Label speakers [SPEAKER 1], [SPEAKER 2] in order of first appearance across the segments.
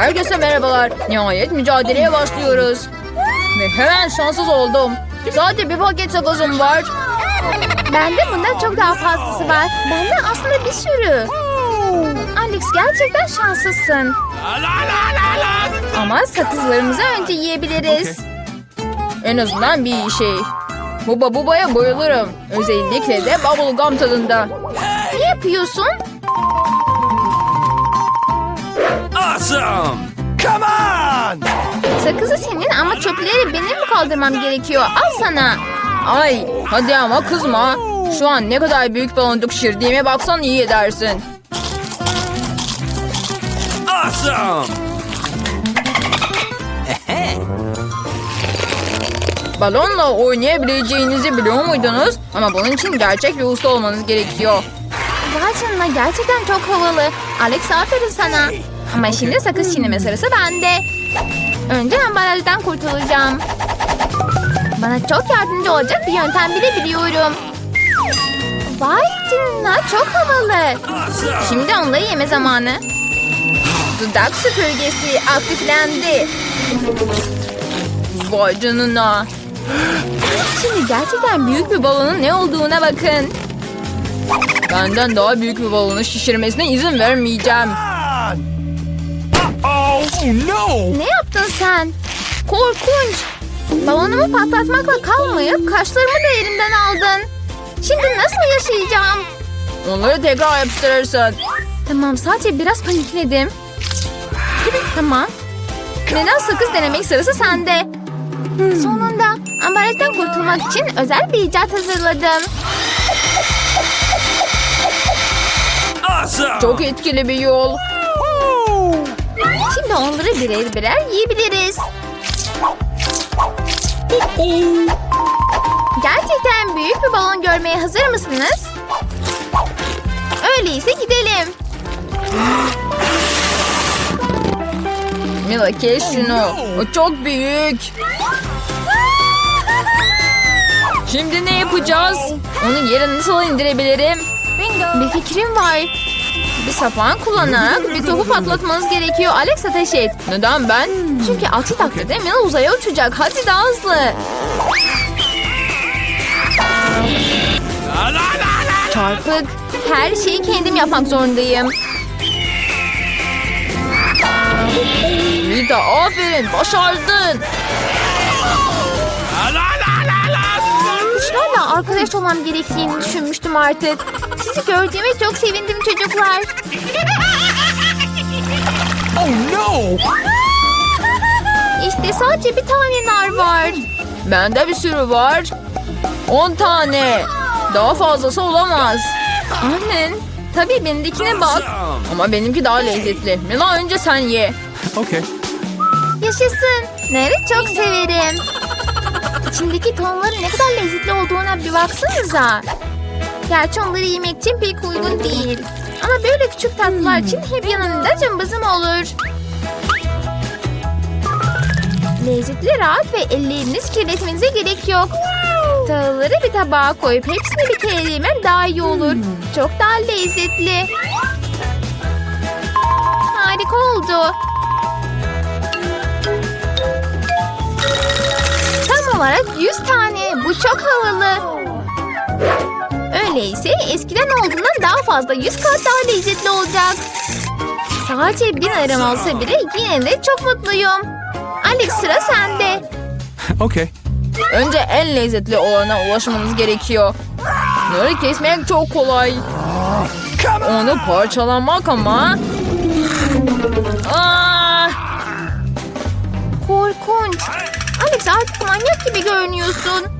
[SPEAKER 1] Herkese merhabalar. Nihayet mücadeleye başlıyoruz. Ve hemen şanssız oldum. Sadece bir paket sakızım var.
[SPEAKER 2] Bende bundan çok daha fazlası var. Bende aslında bir sürü. Alex gerçekten şanslısın. Ama sakızlarımızı önce yiyebiliriz.
[SPEAKER 1] En azından bir şey. Buba bubaya bayılırım. Özellikle de bubblegum tadında.
[SPEAKER 2] Ne yapıyorsun?
[SPEAKER 3] Awesome! Come on!
[SPEAKER 2] Sakızı senin ama çöpleri benim mi kaldırmam gerekiyor? Al sana.
[SPEAKER 1] Ay hadi ama kızma. Şu an ne kadar büyük baloncuk şişirdiğime baksan iyi edersin.
[SPEAKER 3] Awesome!
[SPEAKER 1] Balonla oynayabileceğinizi biliyor muydunuz? Ama bunun için gerçek bir usta olmanız gerekiyor.
[SPEAKER 2] Vay canına gerçekten çok havalı. Alex aferin sana. Ama şimdi sakız çiğneme sırası bende. Önce ambalajdan kurtulacağım. Bana çok yardımcı olacak bir yöntem bile biliyorum. Vay canına çok havalı. Şimdi onları yeme zamanı.
[SPEAKER 1] Dudak süpürgesi aktiflendi. Vay canına.
[SPEAKER 2] Şimdi gerçekten büyük bir
[SPEAKER 1] Balonun ne olduğuna bakın. Benden daha büyük bir balonu şişirmesine izin vermeyeceğim.
[SPEAKER 3] Oh no!
[SPEAKER 2] Ne yaptın sen? Korkunç. Balonumu patlatmakla kalmayıp kaşlarımı da elimden aldın. Şimdi nasıl yaşayacağım?
[SPEAKER 1] Onları tekrar yapıştırırsın.
[SPEAKER 2] Tamam sadece biraz panikledim. Tamam. Neden sakız denemek sırası sende? Sonunda ambalajdan kurtulmak için özel bir icat hazırladım.
[SPEAKER 3] Awesome!
[SPEAKER 1] Çok etkili bir yol.
[SPEAKER 2] Şimdi onları birer birer yiyebiliriz. Gerçekten büyük bir balon görmeye hazır mısınız? Öyleyse gidelim.
[SPEAKER 1] Mila kes şunu. O çok büyük. Şimdi ne yapacağız? Onu yere nasıl indirebilirim?
[SPEAKER 2] Bir fikrim var.
[SPEAKER 1] Bir sapan kullanarak bir topu patlatmanız gerekiyor. Alex ateş et. Neden ben?
[SPEAKER 2] Çünkü aksi takdirde Mila uzaya uçacak.
[SPEAKER 1] Hadi daha hızlı. Çarpık. Her şeyi kendim yapmak zorundayım. Rita aferin başardın.
[SPEAKER 3] La la la la la!
[SPEAKER 2] Kuşlarla arkadaş olmam gerektiğini düşünmüştüm artık. Sizi gördüğüme çok sevindim çocuklar.
[SPEAKER 3] Oh no!
[SPEAKER 2] İşte sadece bir tane nar var.
[SPEAKER 1] Bende bir sürü var. 10 tane. Daha fazlası olamaz. Annen. Tabii benimkine bak. Ama benimki daha lezzetli. Mila önce sen ye.
[SPEAKER 3] Okay.
[SPEAKER 2] Yaşasın. Narı çok severim. İçindeki tohumların ne kadar lezzetli olduğuna bir baksanıza. Gerçi onları yemek için pek uygun değil. Ama böyle küçük tatlılar için hep yanımda cımbızım olur. Lezzetli rahat ve elleriniz kirletmenize gerek yok. Tahılları bir tabağa koyup hepsini bir kere yemek daha iyi olur. Çok daha lezzetli. Harika oldu. Tam olarak 100 tane. Bu çok havalı. Öyleyse eskiden olduğundan daha fazla 100 kat daha lezzetli olacak. Sadece bir arım olsa bile yine de çok mutluyum. Alex sıra sende.
[SPEAKER 3] Okay.
[SPEAKER 1] Önce en lezzetli olana ulaşmanız gerekiyor. Bunları kesmek çok kolay. Onu parçalamak ama... Ah!
[SPEAKER 2] Korkunç. Alex artık manyak gibi görünüyorsun.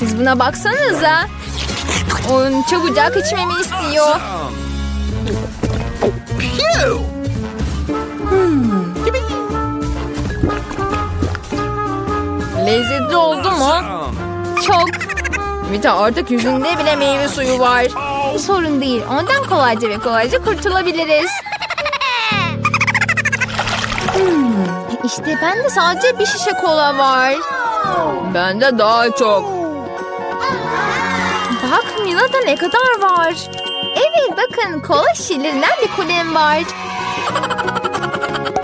[SPEAKER 2] Siz buna baksanıza. Onun çabucak içmemi istiyor.
[SPEAKER 4] Awesome.
[SPEAKER 5] Lezzetli oldu mu?
[SPEAKER 2] Çok.
[SPEAKER 5] Vita artık yüzünde bile meyve suyu var.
[SPEAKER 2] Sorun değil. Ondan kolayca ve kolayca kurtulabiliriz. Hmm, İşte bende sadece bir şişe kola var.
[SPEAKER 5] Bende daha çok.
[SPEAKER 2] Bak Mila'da ne kadar var. Evet bakın kola şişelerinden bir kulem var.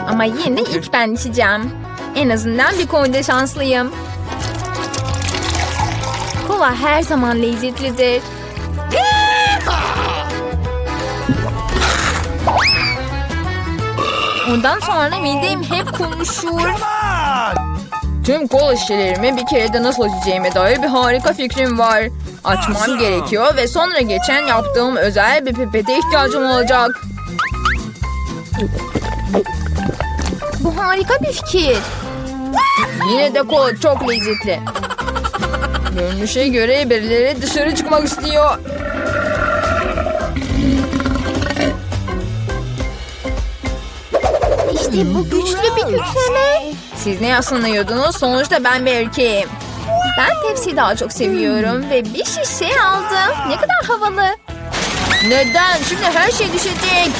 [SPEAKER 2] Ama yine de ilk ben içeceğim. En azından bir konuda şanslıyım. Kola her zaman lezzetlidir. Ondan sonra midem hep konuşur.
[SPEAKER 5] Tüm kola şişelerimi bir kerede nasıl açacağıma dair bir harika fikrim var. Açmam gerekiyor ve sonra geçen yaptığım özel bir pipete ihtiyacım olacak.
[SPEAKER 2] Bu harika bir fikir.
[SPEAKER 5] Yine de kola çok lezzetli. Görünüşe göre birileri dışarı çıkmak istiyor.
[SPEAKER 2] İşte bu güçlü bir kükreme.
[SPEAKER 5] Siz ne yaslanıyordunuz? Sonuçta ben bir erkeğim.
[SPEAKER 2] Ben Pepsi'yi daha çok seviyorum ve bir şişe aldım. Ne kadar havalı.
[SPEAKER 5] Neden? Şimdi her şey düşecek.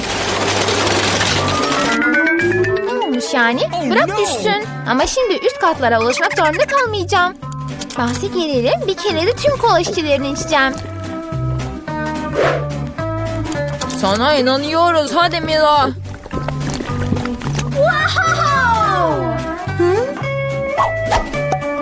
[SPEAKER 2] Ne olmuş yani? Bırak düşsün. Ama şimdi üst katlara ulaşmak zorunda kalmayacağım. Bahse gelelim bir kere de tüm kola şişelerini içeceğim.
[SPEAKER 5] Sana inanıyoruz. Hadi Mila.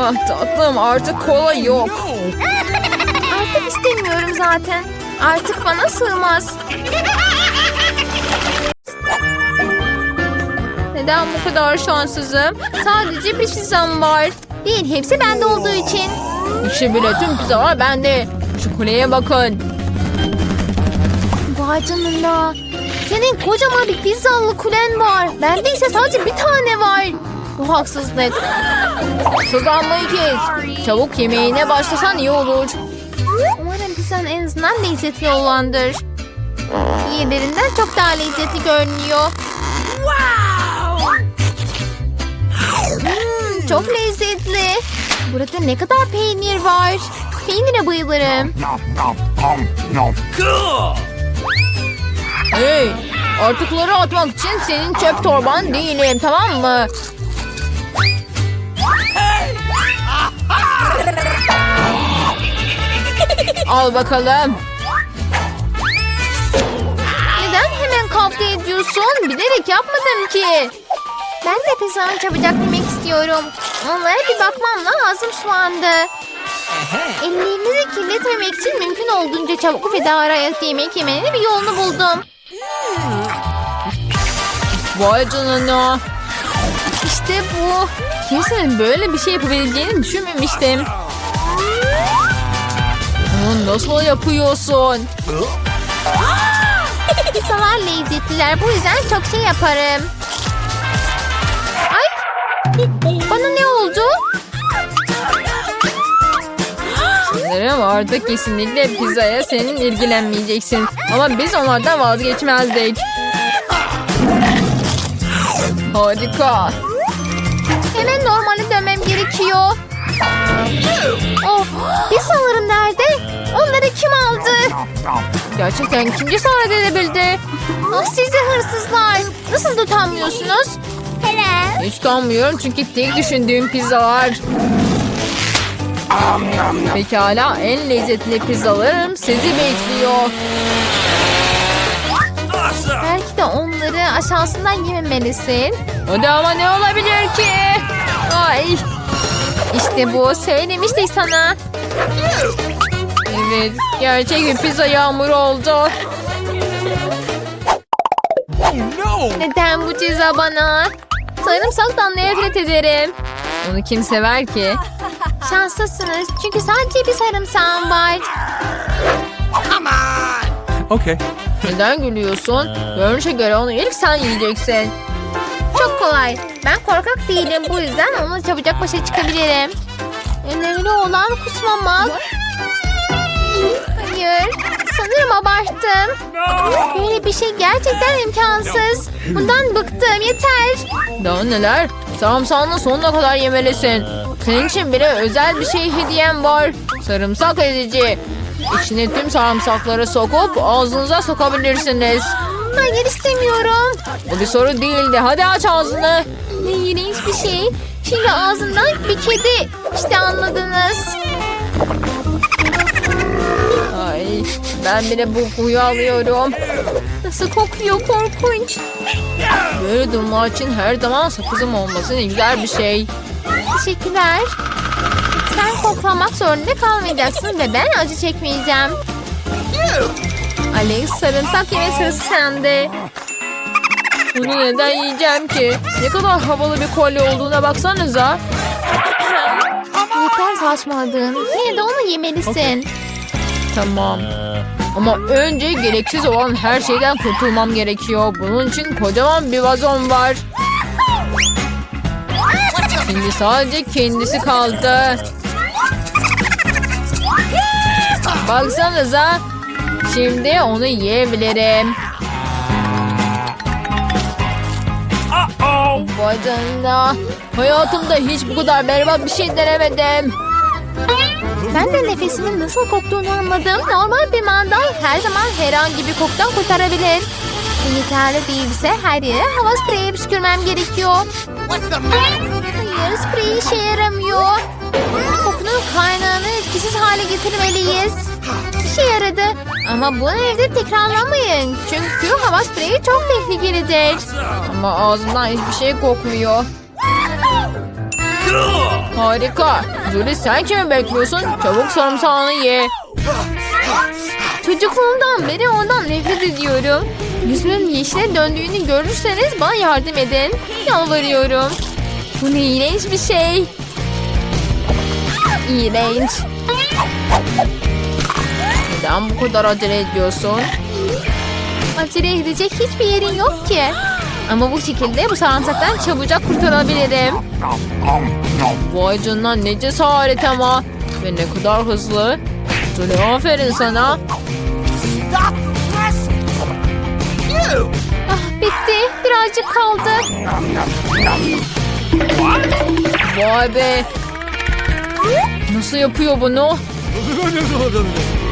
[SPEAKER 5] Ah tatlım artık kola yok.
[SPEAKER 2] Artık istemiyorum zaten. Artık bana sığmaz.
[SPEAKER 5] Neden bu kadar şanssızım?
[SPEAKER 2] Sadece bir pizzam var. Değil hepsi bende olduğu için.
[SPEAKER 5] İşte bile tüm pizzalar bende. Şu kuleye bakın.
[SPEAKER 2] Vay canına. Senin kocaman bir pizzalı kulen var. Bende ise sadece bir tane var. Bu haksızlık.
[SPEAKER 5] Sızlanmayı kes. Çabuk yemeğine başlasan iyi olur.
[SPEAKER 2] Umarım pizzan en azından lezzetli olandır. Diğerlerinden çok daha lezzetli görünüyor. Hmm, çok lezzetli. Burada ne kadar peynir var. Peynire bayılırım.
[SPEAKER 5] Hey, artıkları atmak için senin çöp torban değilim tamam mı? Al bakalım.
[SPEAKER 2] Neden hemen kavga ediyorsun? Bilerek yapmadım ki. Ben de pizzanı çabucak yemek istiyorum. Onlara bir bakmamla ağzım sulandı. Ellerinizi kirletmemek için mümkün olduğunca çabuk ve daha rahat yemek yemenin bir yolunu buldum.
[SPEAKER 5] Vay canına. İşte bu. Kimsenin böyle bir şey yapabileceğini düşünmemiştim. Bunu nasıl yapıyorsun?
[SPEAKER 2] Pizzalar lezzetliler. Bu yüzden çok şey yaparım. Ay! Bana ne oldu?
[SPEAKER 5] Sanırım artık kesinlikle pizzaya senin ilgilenmeyeceksin. Ama biz onlardan vazgeçmezdik. Harika.
[SPEAKER 2] Hemen normale dönmem gerekiyor.
[SPEAKER 6] Of pizzalarım nerede? Onları kim aldı?
[SPEAKER 2] Gerçekten kim cesaret edebildi?
[SPEAKER 6] Ah sizi hırsızlar. Nasıl da utanmıyorsunuz? Hele.
[SPEAKER 2] Hiç utanmıyorum çünkü tek düşündüğüm pizzalar. Pekala en lezzetli pizzalarım sizi bekliyor.
[SPEAKER 6] Belki de onları aşağısından yememelisin.
[SPEAKER 2] Hadi ama ne olabilir ki? Ay.
[SPEAKER 6] İşte bu söylemiştik sana.
[SPEAKER 2] Evet gerçek bir pizza yağmuru oldu.
[SPEAKER 6] Neden bu ceza bana? Sarımsaktan nefret ederim.
[SPEAKER 2] Onu kim sever ki?
[SPEAKER 6] Şanslısınız çünkü sadece bir sarımsağım var.
[SPEAKER 3] Okay.
[SPEAKER 2] Neden gülüyorsun? Görünüşe göre onu ilk sen yiyeceksin.
[SPEAKER 6] Çok kolay. Ben korkak değilim bu yüzden onunla çabucak başa çıkabilirim. Önemli olan kusmamak. Hayır. Sanırım abarttım. Böyle bir şey gerçekten imkansız. Bundan bıktım. Yeter.
[SPEAKER 2] Daha neler? Sarımsağını sonuna kadar yemelisin. Senin için bile özel bir şey hediyem var. Sarımsak ezici. İçine tüm sarımsakları sokup ağzınıza sokabilirsiniz.
[SPEAKER 6] Hayır istemiyorum.
[SPEAKER 2] Bu bir soru değildi. Hadi aç ağzını.
[SPEAKER 6] Ne iğrenç bir şey. Şimdi ağzımdan bir kedi. İşte anladınız.
[SPEAKER 2] Ay, ben bile bu kokuyu alıyorum.
[SPEAKER 6] Nasıl kokuyor korkunç.
[SPEAKER 2] Böyle durumlar için her zaman sakızım olması ne güzel bir şey.
[SPEAKER 6] Teşekkürler. Sen koklamak zorunda kalmayacaksın ve ben acı çekmeyeceğim. Alex sarımsak yeme sırası sende.
[SPEAKER 2] Bunu neden yiyeceğim ki? Ne kadar havalı bir kolye olduğuna baksanıza.
[SPEAKER 6] Yeter saçmaladın. Yine de onu yemelisin.
[SPEAKER 2] Tamam. Ama önce gereksiz olan her şeyden kurtulmam gerekiyor. Bunun için kocaman bir vazon var. Şimdi sadece kendisi kaldı. Baksanıza. Şimdi onu yiyebilirim. Vay canına. Hayatımda hiç bu kadar berbat bir şey denemedim.
[SPEAKER 6] Ben de nefesimin nasıl koktuğunu anladım. Normal bir mandal her zaman herhangi bir kokudan kurtarabilir. Yeterli değilse her yere hava spreyi püskürmem gerekiyor. Hayır sprey işe yaramıyor. Kokunun kaynağını etkisiz hale getirmeliyiz. İşe yaradı. Ama bunu evde tekrarlamayın. Çünkü hava spreyi çok tehlikelidir.
[SPEAKER 2] Ama ağzımdan hiçbir şey kokmuyor. Harika. Julie sen kimi bekliyorsun? Çabuk sarımsağını ye.
[SPEAKER 6] Çocukluğumdan beri ondan nefret ediyorum. Yüzümün yeşile döndüğünü görürseniz bana yardım edin. Yalvarıyorum. Bu ne iğrenç bir şey. İğrenç.
[SPEAKER 2] Neden bu kadar acele ediyorsun?
[SPEAKER 6] Acele edecek hiçbir yerin yok ki. Ama bu şekilde bu sarımsaktan çabucak kurtarabilirim.
[SPEAKER 2] Vay canına ne cesaret ama. Ve ne kadar hızlı. Julie aferin sana.
[SPEAKER 6] Ah bitti. Birazcık kaldı.
[SPEAKER 2] Vay be. Nasıl yapıyor bunu?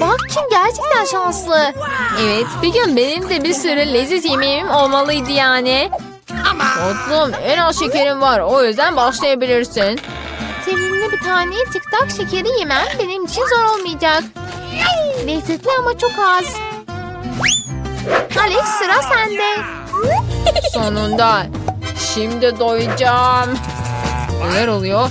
[SPEAKER 6] Bak kim gerçekten şanslı.
[SPEAKER 2] Evet, bir gün benim de bir sürü leziz yemeğim olmalıydı yani. Tatlım, en az şekerim var. O yüzden başlayabilirsin.
[SPEAKER 6] Sevimli bir tane TikTok şekeri yemem benim için zor olmayacak. Lezzetli ama çok az. Alex sıra sende.
[SPEAKER 2] Sonunda. Şimdi doyacağım. Neler oluyor?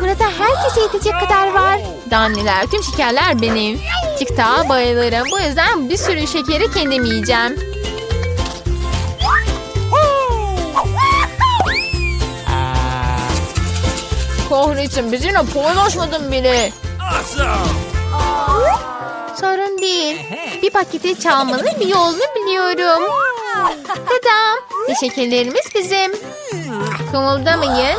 [SPEAKER 6] Burada herkese yetecek kadar var.
[SPEAKER 2] Danliler tüm şekerler benim. Çıktağa bayılırım. Bu yüzden bir sürü şekeri kendim yiyeceğim. Kahretsin bizimle paylaşmadın bile.
[SPEAKER 6] Sorun değil. Bir paketi çalmanın bir yolunu biliyorum. Tadam. Ve şekerlerimiz bizim.
[SPEAKER 2] Kımıldamayın.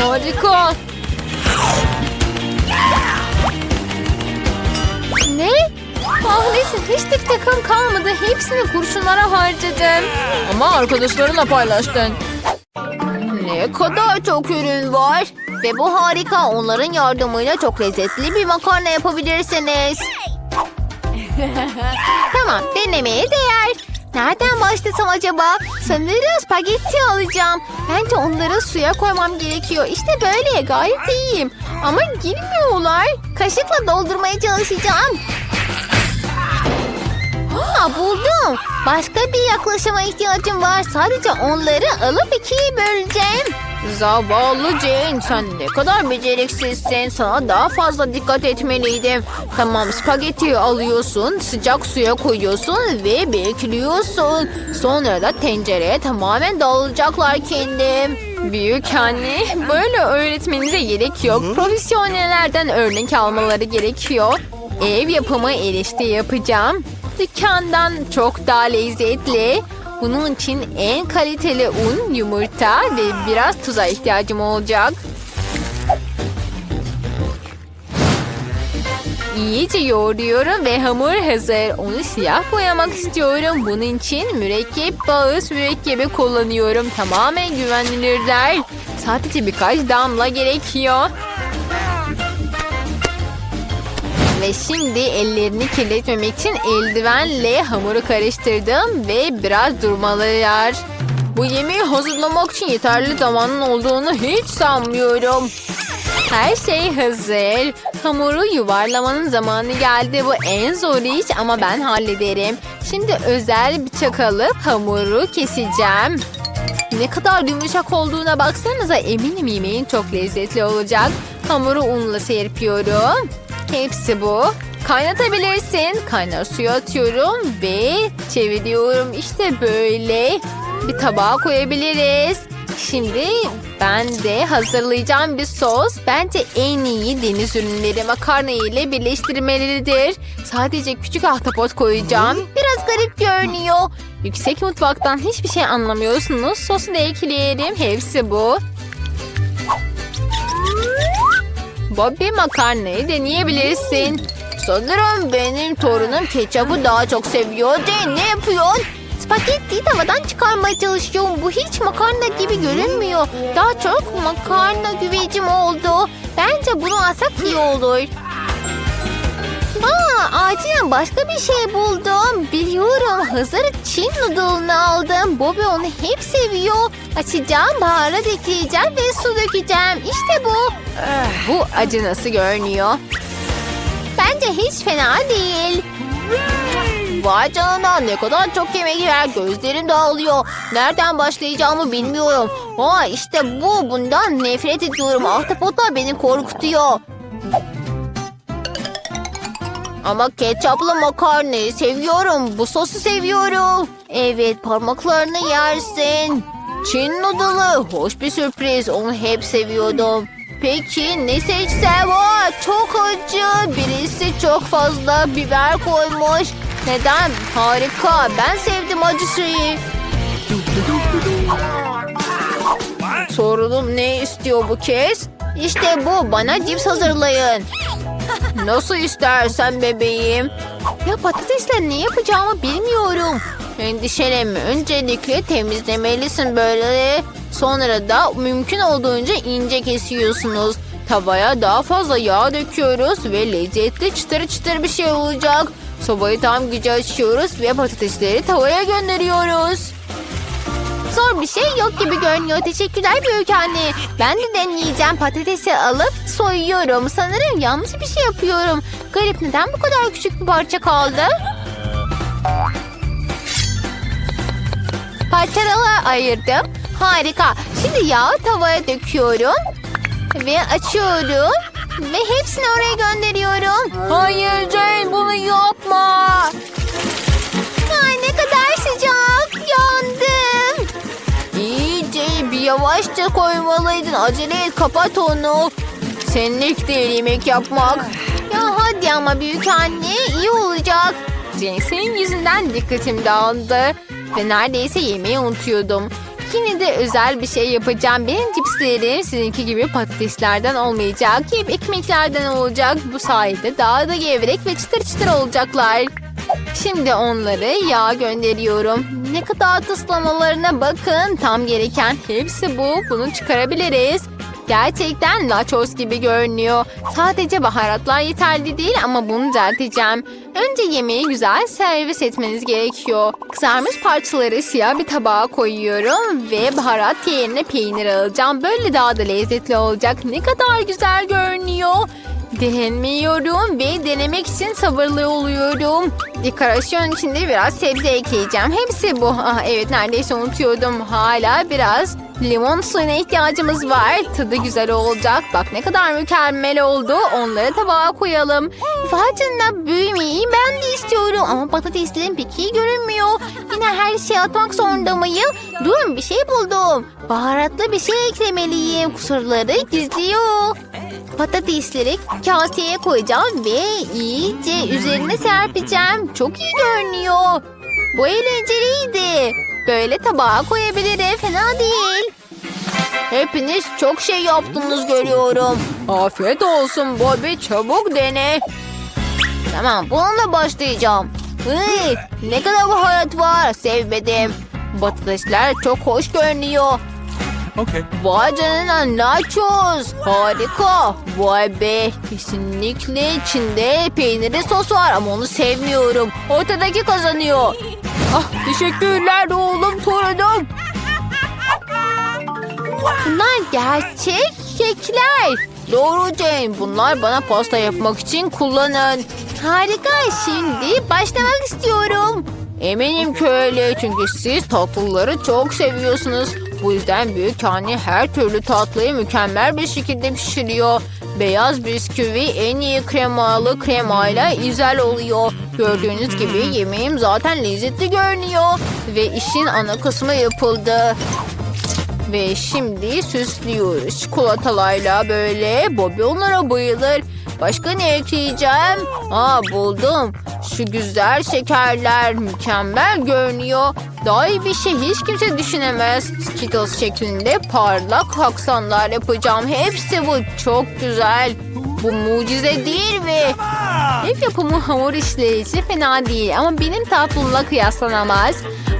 [SPEAKER 2] Harika.
[SPEAKER 6] Ne?
[SPEAKER 2] Kahretsin hiç tek takım kalmadı. Hepsini kurşunlara harcadım. Ama arkadaşlarınla paylaştın. Ne kadar çok ürün var. Ve bu harika. Onların yardımıyla çok lezzetli bir makarna yapabilirsiniz.
[SPEAKER 6] Tamam denemeye değer. Nereden başlasam acaba? Sanırım spagetti alacağım. Bence onları suya koymam gerekiyor. İşte böyle gayet iyiyim. Ama girmiyorlar. Kaşıkla doldurmaya çalışacağım. Aa, buldum. Başka bir yaklaşıma ihtiyacım var. Sadece onları alıp ikiye böleceğim.
[SPEAKER 2] Zavallı Jane sen ne kadar beceriksizsin. Sana daha fazla dikkat etmeliydim. Tamam spagettiyi alıyorsun, sıcak suya koyuyorsun ve bekliyorsun. Sonra da tencereye tamamen dağılacaklar kendim. Büyük anne böyle öğretmenize gerek yok. Profesyonellerden örnek almaları gerekiyor. Ev yapımı erişte yapacağım. Dükkandan çok daha lezzetli. Bunun için en kaliteli un, yumurta ve biraz tuza ihtiyacım olacak. İyice yoğuruyorum ve hamur hazır. Onu siyah boyamak istiyorum. Bunun için mürekkep bağız mürekkebi kullanıyorum. Tamamen güvenilirler. Sadece birkaç damla gerekiyor. Ve şimdi ellerini kirletmemek için eldivenle hamuru karıştırdım ve biraz durmalılar. Bu yemeği hazırlamak için yeterli zamanın olduğunu hiç sanmıyorum. Her şey hazır. Hamuru yuvarlamanın zamanı geldi. Bu en zor iş ama ben hallederim. Şimdi özel bıçak alıp hamuru keseceğim. Ne kadar yumuşak olduğuna baksanıza eminim yemeğin çok lezzetli olacak. Hamuru unla serpiyorum. Hepsi bu. Kaynatabilirsin. Kaynar suya atıyorum ve çeviriyorum. İşte böyle. Bir tabağa koyabiliriz. Şimdi ben de hazırlayacağım bir sos. Bence en iyi deniz ürünleri makarna ile birleştirmelidir. Sadece küçük ahtapot koyacağım. Biraz garip görünüyor. Yüksek mutfaktan hiçbir şey anlamıyorsunuz. Sosu da ekleyelim. Hepsi bu. Bobby makarnayı deneyebilirsin. Sanırım benim torunum ketçapı daha çok seviyor. Jane ne yapıyorsun?
[SPEAKER 6] Spagetti tavadan çıkarmaya çalışıyorum. Bu hiç makarna gibi görünmüyor. Daha çok makarna güvecim oldu. Bence bunu alsak iyi olur. Aa, acilen başka bir şey buldum. Biliyorum hazır Çin noodle'ını aldım. Bobby onu hep seviyor. Açacağım, baharat ekleyeceğim ve su dökeceğim. İşte bu.
[SPEAKER 2] Bu acı nasıl görünüyor?
[SPEAKER 6] Bence hiç fena değil.
[SPEAKER 2] Vay canına ne kadar çok yemek yer. Gözlerim dağılıyor. Nereden başlayacağımı bilmiyorum.
[SPEAKER 6] Aa işte bu. Bundan nefret ediyorum. Ahtapotlar beni korkutuyor.
[SPEAKER 2] Ama ketçaplı makarnayı seviyorum. Bu sosu seviyorum.
[SPEAKER 6] Evet parmaklarını yersin.
[SPEAKER 2] Çin noodle'ı hoş bir sürpriz. Onu hep seviyordum. Peki ne seçsem? Aa, çok acı. Birisi çok fazla biber koymuş. Neden? Harika. Ben sevdim acı şeyi. Sorunum ne istiyor bu kez?
[SPEAKER 6] İşte bu. Bana cips hazırlayın.
[SPEAKER 2] Nasıl istersen bebeğim.
[SPEAKER 6] Ya patatesle ne yapacağımı bilmiyorum.
[SPEAKER 2] Endişelenme. Öncelikle temizlemelisin böyle. Sonra da mümkün olduğunca ince kesiyorsunuz. Tavaya daha fazla yağ döküyoruz ve lezzetli çıtır çıtır bir şey olacak. Sobayı tam gücü açıyoruz ve patatesleri tavaya gönderiyoruz.
[SPEAKER 6] Zor bir şey yok gibi görünüyor. Teşekkürler büyük anne. Ben de deneyeceğim. Patatesi alıp soyuyorum. Sanırım yanlış bir şey yapıyorum. Garip neden bu kadar küçük bir parça kaldı? Parçalara ayırdım. Harika. Şimdi yağı tavaya döküyorum. Ve açıyorum. Ve hepsini oraya gönderiyorum.
[SPEAKER 2] Hayır Jane bunu yapma. Yavaşça koymalıydın. Acele et kapat onu. Senlik değil yemek yapmak.
[SPEAKER 6] Ya hadi ama büyük anne iyi olacak.
[SPEAKER 2] Senin yüzünden dikkatim dağıldı. Ve neredeyse yemeği unutuyordum. Yine de özel bir şey yapacağım. Benim cipslerim sizinki gibi patateslerden olmayacak. Hep ekmeklerden olacak. Bu sayede daha da gevrek ve çıtır çıtır olacaklar. Şimdi onları yağa gönderiyorum. Ne kadar tıslamalarına bakın. Tam gereken hepsi bu. Bunu çıkarabiliriz. Gerçekten nachos gibi görünüyor. Sadece baharatlar yeterli değil ama bunu düzelteceğim. Önce yemeği güzel servis etmeniz gerekiyor. Kızarmış parçaları siyah bir tabağa koyuyorum ve baharat yerine peynir alacağım. Böyle daha da lezzetli olacak. Ne kadar güzel görünüyor. Denemiyorum ve denemek için sabırlı oluyorum. Dekorasyon içinde biraz sebze ekleyeceğim. Hepsi bu. Ah, evet neredeyse unutuyordum. Hala biraz limon suyuna ihtiyacımız var. Tadı güzel olacak. Bak ne kadar mükemmel oldu. Onları tabağa koyalım.
[SPEAKER 6] Canına büyümeyi ben de istiyorum. Ama patateslerim pek iyi görünmüyor. Yine her şeyi atmak zorunda mıyım? Durun bir şey buldum. Baharatlı bir şey eklemeliyim. Kusurları gizliyor. Patatesleri kaseye koyacağım ve iyice üzerine serpeceğim. Çok iyi görünüyor. Bu eğlenceliydi. Böyle tabağa koyabilirim. Fena değil.
[SPEAKER 2] Hepiniz çok şey yaptınız görüyorum. Afiyet olsun Bobby. Çabuk dene.
[SPEAKER 6] Tamam bununla başlayacağım.
[SPEAKER 2] Iy, ne kadar baharat var. Sevmedim. Patatesler çok hoş görünüyor.
[SPEAKER 3] Okay.
[SPEAKER 2] Vay canına nachos. Harika. Vay be. Kesinlikle içinde peynirli sos var ama onu sevmiyorum. Ortadaki kazanıyor. Ah teşekkürler oğlum torunum.
[SPEAKER 6] Bunlar gerçek kekler.
[SPEAKER 2] Doğru Jane. Bunlar bana pasta yapmak için kullanın.
[SPEAKER 6] Harika. Şimdi başlamak istiyorum.
[SPEAKER 2] Eminim ki öyle çünkü siz tatlıları çok seviyorsunuz. Bu yüzden büyük anne her türlü tatlıyı mükemmel bir şekilde pişiriyor. Beyaz bisküvi en iyi kremalı kremayla güzel oluyor. Gördüğünüz gibi yemeğim zaten lezzetli görünüyor. Ve işin ana kısmı yapıldı. Ve şimdi süslüyoruz çikolatalarla böyle. Bobby onlara bayılır. Başka ne ekleyeceğim? Aa buldum. Şu güzel şekerler mükemmel görünüyor. Daha iyi bir şey hiç kimse düşünemez. Skittles şeklinde parlak aksanlar yapacağım. Hepsi bu. Çok güzel. Bu mucize değil mi? Ev yapımı hamur işleri fena değil ama benim tatlımla kıyaslanamaz.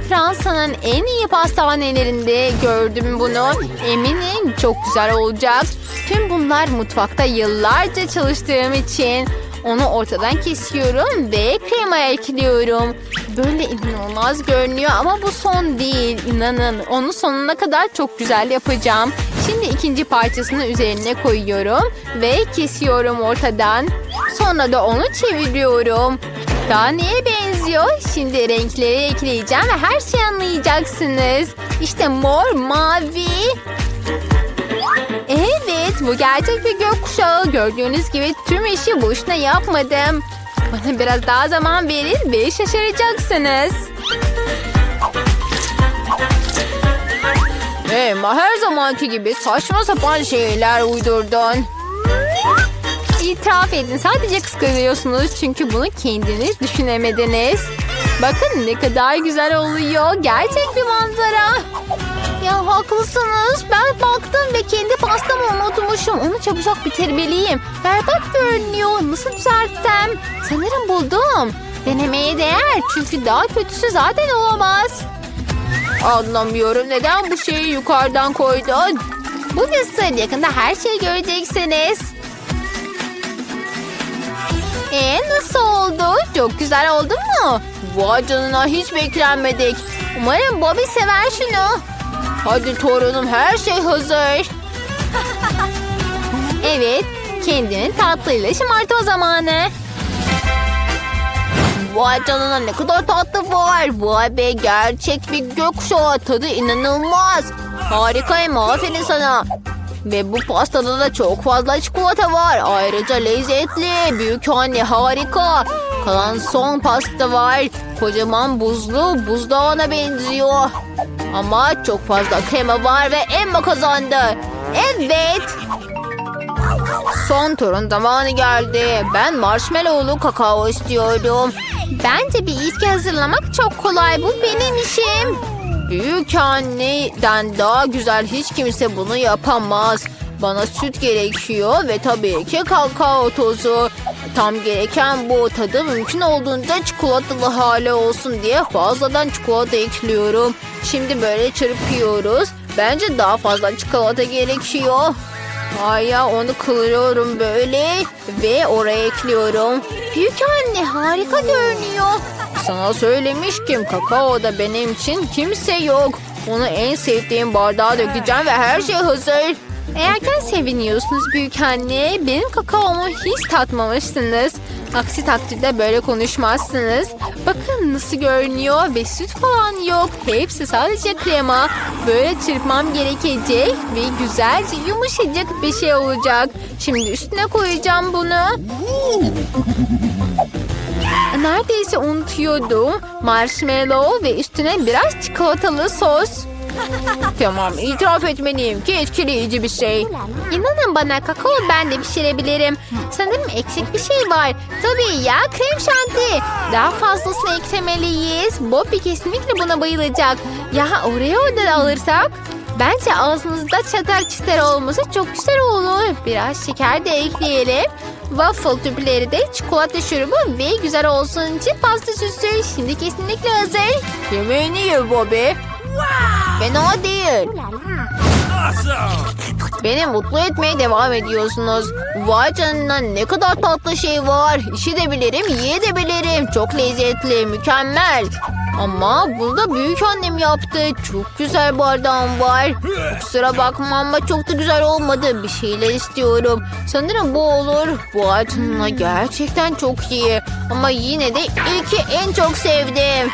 [SPEAKER 2] Fransa'nın en iyi pastanelerinde gördüm bunu. Eminim çok güzel olacak. Tüm bunlar mutfakta yıllarca çalıştığım için onu ortadan kesiyorum ve krema ekliyorum. Böyle inanılmaz görünüyor ama bu son değil. İnanın onu sonuna kadar çok güzel yapacağım. Şimdi ikinci parçasını üzerine koyuyorum ve kesiyorum ortadan. Sonra da onu çeviriyorum. Daha neye benziyor? Şimdi renkleri ekleyeceğim ve her şeyi anlayacaksınız. İşte mor, mavi. Bu gerçek bir gökkuşağı. Gördüğünüz gibi tüm işi boşuna yapmadım. Bana biraz daha zaman verin ve şaşıracaksınız. Emma her zamanki gibi saçma sapan şeyler uydurdun. İtiraf edin sadece kıskanıyorsunuz çünkü bunu kendiniz düşünemediniz. Bakın ne kadar güzel oluyor. Gerçek bir manzara.
[SPEAKER 6] Ya haklısınız. Ben baktım ve kendi pastamı unutmuşum. Onu çabucak bitirmeliyim. Berbat görünüyor. Nasıl düzeltsem? Sanırım buldum. Denemeye değer. Çünkü daha kötüsü zaten olamaz.
[SPEAKER 2] Anlamıyorum neden bu şeyi yukarıdan koydun?
[SPEAKER 6] Bu nasıl? Yakında her şeyi göreceksiniz. Ee, nasıl oldu? Çok güzel oldu mu?
[SPEAKER 2] Vay canına hiç beklenmedik.
[SPEAKER 6] Umarım Bobby sever şunu.
[SPEAKER 2] Hadi torunum her şey hazır.
[SPEAKER 6] Evet, kendini tatlıyla şımartma zamanı.
[SPEAKER 2] Vay canına ne kadar tatlı var. Vay be gerçek bir gökkuşağı tadı inanılmaz. Harikayım aferin sana. Ve bu pastada da çok fazla çikolata var. Ayrıca lezzetli. Büyük anne harika. Kalan son pasta var. Kocaman buzlu buzdağına benziyor. Ama çok fazla krema var ve Emma kazandı. Evet. Son turun zamanı geldi. Ben marshmallowlu kakao istiyorum.
[SPEAKER 6] Bence bir içki hazırlamak çok kolay. Bu benim işim.
[SPEAKER 2] Büyük anneden daha güzel hiç kimse bunu yapamaz. Bana süt gerekiyor ve tabii ki kakao tozu. Tam gereken bu tadı mümkün olduğunca çikolatalı hale olsun diye fazladan çikolata ekliyorum. Şimdi böyle çırpıyoruz. Bence daha fazla çikolata gerekiyor. Ay ya onu kıvırıyorum böyle ve oraya ekliyorum.
[SPEAKER 6] Büyük anne harika görünüyor.
[SPEAKER 2] Sana söylemiştim kakaoda benim için kimse yok. Onu en sevdiğim bardağa dökeceğim ve her şey hazır.
[SPEAKER 6] Erken seviniyorsunuz büyük anne. Benim kakaomu hiç tatmamışsınız. Aksi takdirde böyle konuşmazsınız. Bakın nasıl görünüyor ve süt falan yok. Hepsi sadece krema. Böyle çırpmam gerekecek ve güzelce yumuşacık bir şey olacak. Şimdi üstüne koyacağım bunu. Neredeyse unutuyordum. Marshmallow ve üstüne biraz çikolatalı sos.
[SPEAKER 2] Tamam itiraf etmeliyim ki etkileyici bir şey.
[SPEAKER 6] İnanın bana kakao ben de pişirebilirim. Sanırım eksik bir şey var. Tabii ya krem şanti. Daha fazlasını eklemeliyiz. Bobby kesinlikle buna bayılacak. Ya Oreo da alırsak? Bence ağzınızda çatal çıtır olması çok güzel olur. Biraz şeker de ekleyelim. Waffle tüpleri de çikolata şurubu ve güzel olsun için pasta süsü. Şimdi kesinlikle hazır.
[SPEAKER 2] Yemeğini ye Bobby. Fena değil. Beni mutlu etmeye devam ediyorsunuz. Vay canına ne kadar tatlı şey var. İşi de bilirim, yiye de bilirim. Çok lezzetli, mükemmel. Ama bunu da büyük annem yaptı. Çok güzel bardağım var. Kusura bakma ama çok da güzel olmadı. Bir şeyler istiyorum. Sanırım bu olur. Vay canına gerçekten çok iyi. Ama yine de ilki en çok sevdim.